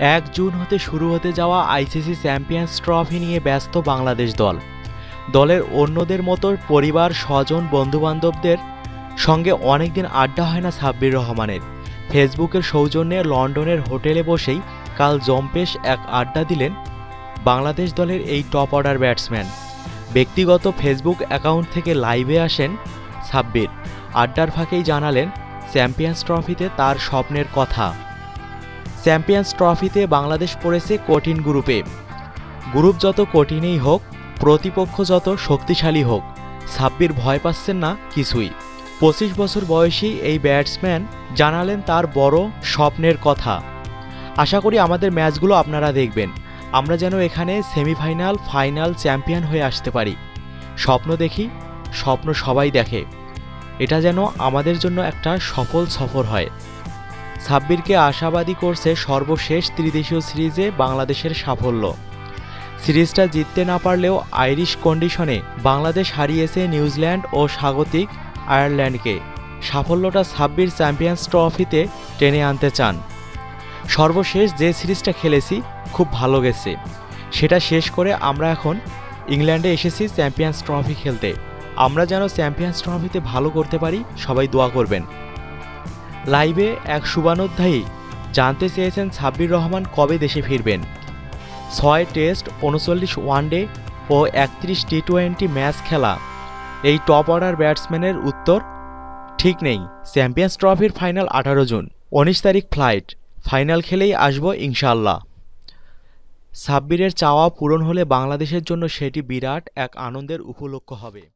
এক জুন হতে শুরু হতে যাওয়া আইসিসি চ্যাম্পিয়ন্স ট্রফি নিয়ে ব্যস্ত বাংলাদেশ দল। দলের অন্যদের মতো পরিবার, স্বজন, বন্ধুবান্ধবদের সঙ্গে অনেকদিন আড্ডা হয় না সাব্বির রহমানের। ফেসবুকের সৌজন্যে লন্ডনের হোটেলে বসেই কাল জম্পেশ এক আড্ডা দিলেন বাংলাদেশ দলের এই টপ অর্ডার ব্যাটসম্যান। ব্যক্তিগত ফেসবুক অ্যাকাউন্ট থেকে লাইভে আসেন সাব্বির। আড্ডার ফাঁকেই জানালেন চ্যাম্পিয়ন্স ট্রফিতে তার স্বপ্নের কথা। চ্যাম্পিয়ন্স ট্রফিতে বাংলাদেশ পড়েছে কঠিন গ্রুপে। গ্রুপ যত কঠিনই হোক, প্রতিপক্ষ যত শক্তিশালী হোক সাব্বির ভয় পাচ্ছেন না কিছুই। পঁচিশ বছর বয়সী এই ব্যাটসম্যান জানালেন তার বড় স্বপ্নের কথা। আশা করি আমাদের ম্যাচগুলো আপনারা দেখবেন। আমরা যেন এখানে সেমিফাইনাল, ফাইনাল চ্যাম্পিয়ন হয়ে আসতে পারি। স্বপ্ন দেখি, স্বপ্ন সবাই দেখে। এটা যেন আমাদের জন্য একটা সফল সফর হয়। সাব্বিরকে আশাবাদী করছে সর্বশেষ ত্রিদেশীয় সিরিজে বাংলাদেশের সাফল্য। সিরিজটা জিততে না পারলেও আইরিশ কন্ডিশনে বাংলাদেশ হারিয়েছে নিউজিল্যান্ড ও স্বাগতিক আয়ারল্যান্ডকে। সাফল্যটা সাব্বির চ্যাম্পিয়ন্স ট্রফিতে টেনে আনতে চান। সর্বশেষ যে সিরিজটা খেলেছি, খুব ভালো গেছে। সেটা শেষ করে আমরা এখন ইংল্যান্ডে এসেছি চ্যাম্পিয়ন্স ট্রফি খেলতে। আমরা যেন চ্যাম্পিয়ন্স ট্রফিতে ভালো করতে পারি, সবাই দোয়া করবেন। লাইভে এক শুভানুধ্যায়ী জানতে চেয়েছেন সাব্বির রহমান কবে দেশে ফিরবেন। ছয় টেস্ট, উনচল্লিশ ওয়ানডে ও একত্রিশ টি টোয়েন্টি ম্যাচ খেলা। এই টপ অর্ডার ব্যাটসম্যানের উত্তর, ঠিক নেই, চ্যাম্পিয়ন্স ট্রফির ফাইনাল আঠারো জুন, উনিশ তারিখ ফ্লাইট, ফাইনাল খেলেই আসব ইনশাল্লাহ সাব্বিরের চাওয়া পূরণ হলে বাংলাদেশের জন্য সেটি বিরাট এক আনন্দের উপলক্ষ হবে।